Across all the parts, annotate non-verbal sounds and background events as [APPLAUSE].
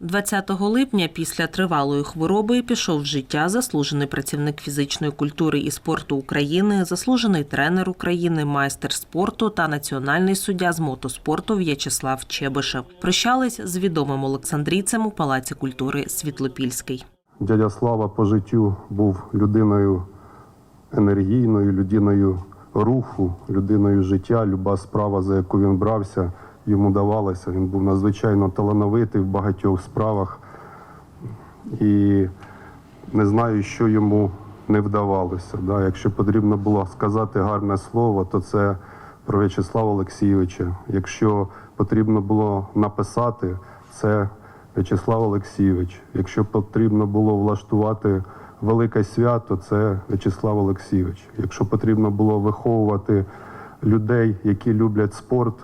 20 липня після тривалої хвороби пішов з життя заслужений працівник фізичної культури і спорту України, заслужений тренер України, майстер спорту та національний суддя з мотоспорту В'ячеслав Чебишев. Прощались з відомим олександрійцем у Палаці культури Світлопільський. Дядя Слава по життю був людиною енергійною, людиною руху, людиною життя. Люба справа, за яку він брався, йому давалася. Він був надзвичайно талановитий в багатьох справах. І не знаю, що йому не вдавалося. Да? Якщо потрібно було сказати гарне слово, то це про В'ячеслава Олексійовича. Якщо потрібно було написати, це В'ячеслав Олексійович. Якщо потрібно було влаштувати велике свято, це В'ячеслав Олексійович. Якщо потрібно було виховувати людей, які люблять спорт,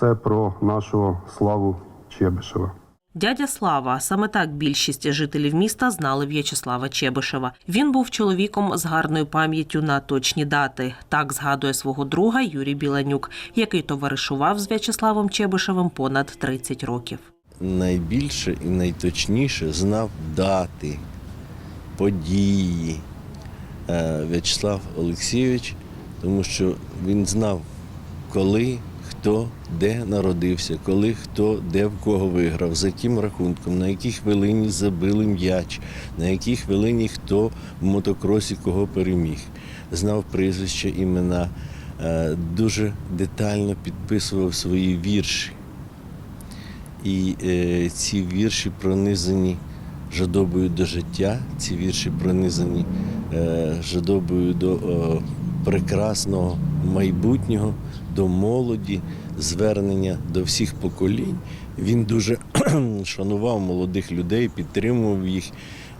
це про нашого славу Чебишева. Дядя Слава саме так більшість жителів міста знали В'ячеслава Чебишева. Він був чоловіком з гарною пам'яттю на точні дати. Так згадує свого друга Юрій Біланюк, який товаришував з В'ячеславом Чебишевим понад 30 років. найбільше і найточніше знав дати, події е, В'ячеслав Олексійович, тому що він знав, коли, хто де народився, коли хто де в кого виграв, за яким рахунком, на якій хвилині забили м'яч, на якій хвилині хто в мотокросі кого переміг. Знав прізвища, імена, е, дуже детально підписував свої вірші. І е, ці вірші пронизані жадобою до життя, ці вірші пронизані е, жадобою до е, прекрасного майбутнього, до молоді, звернення до всіх поколінь. Він дуже [CLEARS THROAT] шанував молодих людей, підтримував їх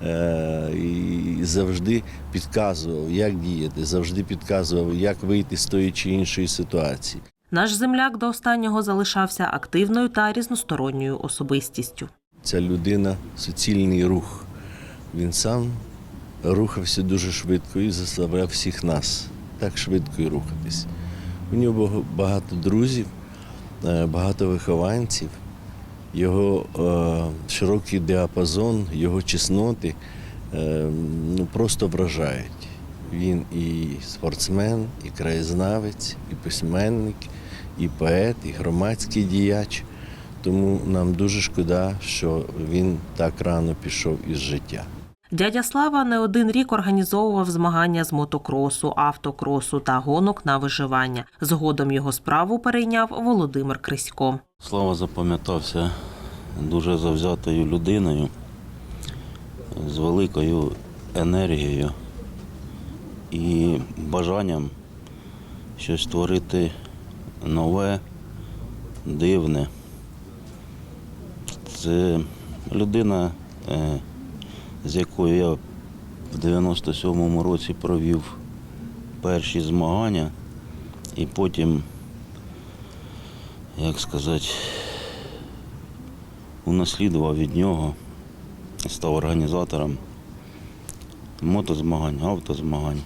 е, і завжди підказував, як діяти, завжди підказував, як вийти з тої чи іншої ситуації. Наш земляк до останнього залишався активною та різносторонньою особистістю. Ця людина суцільний рух. Він сам рухався дуже швидко і заставляв всіх нас так швидко і рухатись. У нього багато друзів, е, багато вихованців, його е, широкий діапазон, його чесноти е, ну, просто вражають. Він і спортсмен, і краєзнавець, і письменник, і поет, і громадський діяч. Тому нам дуже шкода, що він так рано пішов із життя. Дядя Слава не один рік організовував змагання з мотокросу, автокросу та гонок на виживання. Згодом його справу перейняв Володимир Крисько. Слава запам'ятався дуже завзятою людиною, з великою енергією і бажанням щось творити нове, дивне. Це людина, е, з якою я в 97-му році провів перші змагання і потім як сказати, унаслідував від нього, став організатором мотозмагань, автозмагань.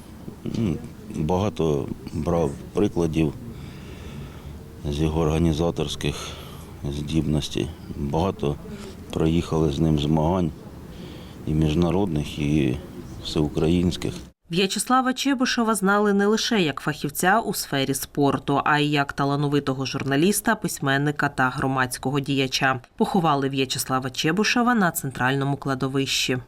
Багато брав прикладів з його організаторських здібностей. Багато проїхали з ним змагань і міжнародних, і всеукраїнських. В'ячеслава Чебушева знали не лише як фахівця у сфері спорту, а й як талановитого журналіста, письменника та громадського діяча. Поховали В'ячеслава Чебушева на центральному кладовищі.